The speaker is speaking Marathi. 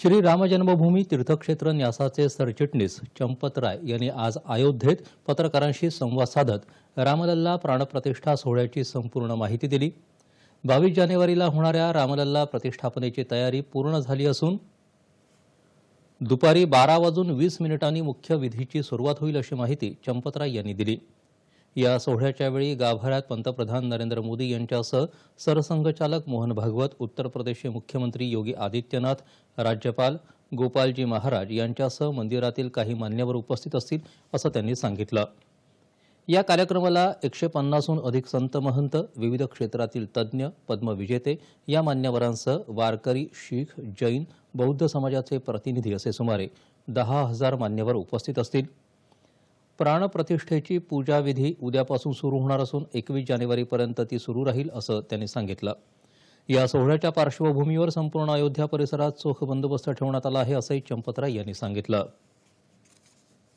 श्री रामजन्मभूमी तीर्थक्षेत्र न्यासाचे सरचिटणीस चंपत राय यांनी आज अयोध्येत पत्रकारांशी संवाद साधत रामलल्ला प्राणप्रतिष्ठा सोहळ्याची संपूर्ण माहिती दिली. बावीस जानेवारीला होणाऱ्या रामलल्ला प्रतिष्ठापनेची तयारी पूर्ण झाली असून दुपारी बारा वाजून वीस मिनिटांनी मुख्य विधीची सुरुवात होईल अशी माहिती चंपतराय यांनी दिली. या सोहळ्याच्या वेळी गाभाऱ्यात पंतप्रधान नरेंद्र मोदी यांच्यासह सरसंघचालक मोहन भागवत उत्तर प्रदेशचे मुख्यमंत्री योगी आदित्यनाथ राज्यपाल गोपालजी महाराज यांच्यासह मंदिरातील काही मान्यवर उपस्थित असतील असं त्यांनी सांगितलं. या कार्यक्रमाला एकशे पन्नासहून अधिक संत महंत विविध क्षेत्रातील तज्ज्ञ पद्मविजेते या मान्यवरांसह वारकरी शीख जैन बौद्ध समाजाचे प्रतिनिधी असे सुमारे दहा हजार मान्यवर उपस्थित असतील. प्राणप्रतिष्ठेची पूजाविधी उद्यापासून सुरू होणार असून एकवीस जानेवारीपर्यंत ती सुरू राहील असं त्यांनी सांगितलं. या सोहळ्याच्या पार्श्वभूमीवर संपूर्ण अयोध्या परिसरात चोख बंदोबस्त ठेवण्यात आला आहे असंही चंपतराय यांनी सांगितलं.